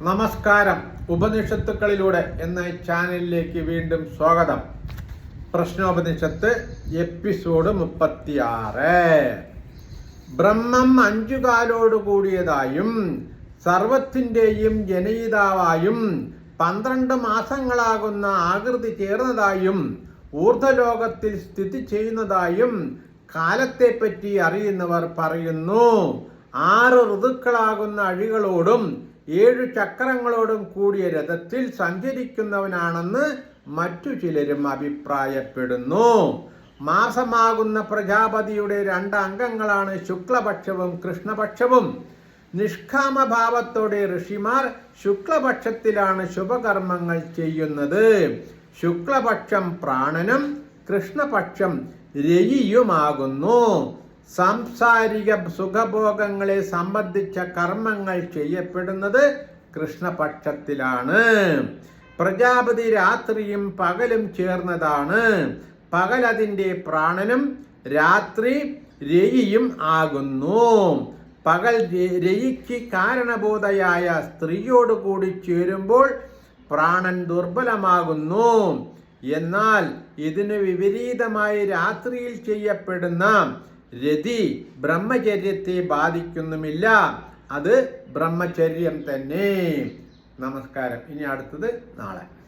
നമസ്കാരം. ഉപനിഷത്തുക്കളിലൂടെ എന്ന ചാനലിലേക്ക് വീണ്ടും സ്വാഗതം. പ്രശ്നോപനിഷത്ത് എപ്പിസോഡ് മുപ്പത്തിയാറ്. ബ്രഹ്മം അഞ്ചു കാലോട് കൂടിയതായും സർവത്തിന്റെയും ജനയിതാവായും പന്ത്രണ്ട് മാസങ്ങളാകുന്ന ആകൃതി ചേർന്നതായും ഊർധ്വലോകത്തിൽ സ്ഥിതി ചെയ്യുന്നതായും കാലത്തെപ്പറ്റി അറിയുന്നവർ പറയുന്നു. ആറ് ഋതുക്കളാകുന്ന അഴികളോടും ഏഴു ചക്രങ്ങളോടും കൂടിയ രഥത്തിൽ സഞ്ചരിക്കുന്നവനാണെന്ന് മറ്റു ചിലരും അഭിപ്രായപ്പെടുന്നു. മാസമാകുന്ന പ്രജാപതിയുടെ രണ്ട് അംഗങ്ങളാണ് ശുക്ലപക്ഷവും കൃഷ്ണപക്ഷവും. നിഷ്കാമഭാവത്തോടെ ഋഷിമാർ ശുക്ലപക്ഷത്തിലാണ് ശുഭകർമ്മങ്ങൾ ചെയ്യുന്നത്. ശുക്ലപക്ഷം പ്രാണനും കൃഷ്ണപക്ഷം രയിയുമാകുന്നു. സാംസാരിക സുഖഭോഗങ്ങളെ സംബന്ധിച്ച കർമ്മങ്ങൾ ചെയ്യപ്പെടുന്നത് കൃഷ്ണപക്ഷത്തിലാണ്. പ്രജാപതി രാത്രിയും പകലും ചേർന്നതാണ്. പകൽ അതിന്റെ പ്രാണനും രാത്രി രയിയും ആകുന്നു. പകൽ രയിക്ക് കാരണബോധയായ സ്ത്രീയോട് കൂടി ചേരുമ്പോൾ പ്രാണൻ ദുർബലമാകുന്നു. എന്നാൽ ഇതിന് വിപരീതമായി രാത്രിയിൽ ചെയ്യപ്പെടുന്ന രതി ബ്രഹ്മചര്യത്തെ ബാധിക്കുന്നുമില്ല. അത് ബ്രഹ്മചര്യം തന്നെ. നമസ്കാരം. ഇനി അടുത്തത് നാളെ.